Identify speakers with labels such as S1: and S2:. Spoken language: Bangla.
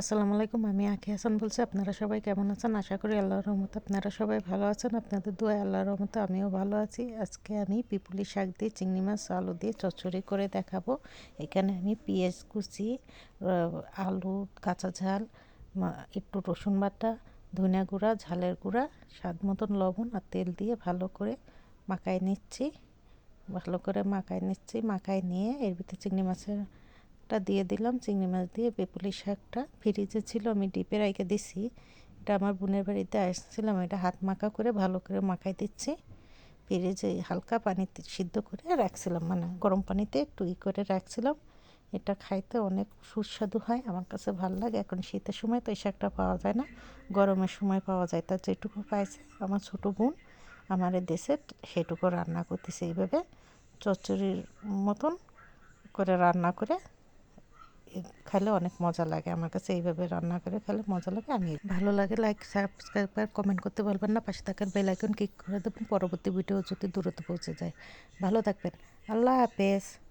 S1: আসসালামু আলাইকুম আমি আখি হাসান বলছি। আপনারা সবাই কেমন আছেন? আশা করি আল্লাহর রহমতে আপনারা সবাই ভালো আছেন। আপনাদের দোয়া আল্লাহর রহমতে আমিও ভালো আছি। আজকে আমি পিপুলি শাক দিয়ে চিংড়ি মাছ, আলু দিয়ে চচ্চড়ি করে দেখাবো। এখানে আমি পেঁয়াজ কুচি আলু, কাঁচা ঝাল একটু রসুন বাটা, ধনিয়া গুঁড়া, ঝালের গুঁড়া, স্বাদ মতন লবণ আর তেল দিয়ে ভালো করে মাখায় নিচ্ছি। ভালো করে মাখায় নিচ্ছি। মাখায় নিয়ে এর ভিতরে চিংড়ি মাছের টা দিয়ে দিলাম, চিংড়ি মাছ দিয়ে বেপুলি শাকটা। ফ্রিজে ছিল, আমি ডিপে রাইখে দিছি। এটা আমার বোনের বাড়িতে আসছিলাম এটা হাত মাখা করে ভালো করে মাখাই দিচ্ছি। ফ্রিজে হালকা পানিতে সিদ্ধ করে রাখছিলাম মানে গরম পানিতে একটু ই করে রাখছিলাম। এটা খাইতে অনেক সুস্বাদু হয়, আমার কাছে ভালো লাগে। এখন শীতের সময় তো এই শাকটা পাওয়া যায় না, গরমের সময় পাওয়া যায়। তার যেটুকু পাইছে আমার ছোটো বোন, আমার দেশে সেটুকু রান্না করতেছে এইভাবে। চচ্চড়ির মতন করে রান্না করে খেলে অনেক মজা লাগে। আমার কাছে এইভাবে রান্না করে খেলে মজা লাগে। আমি ভালো লাগে লাইক সাবস্ক্রাইব আর কমেন্ট করতে বলবেন না। পাশে থাকার বেল আইকন ক্লিক করে দেবেন। পরবর্তী ভিডিও যদি দূরত্ব পৌঁছে যায়। ভালো থাকবেন। আল্লাহ হাফেজ।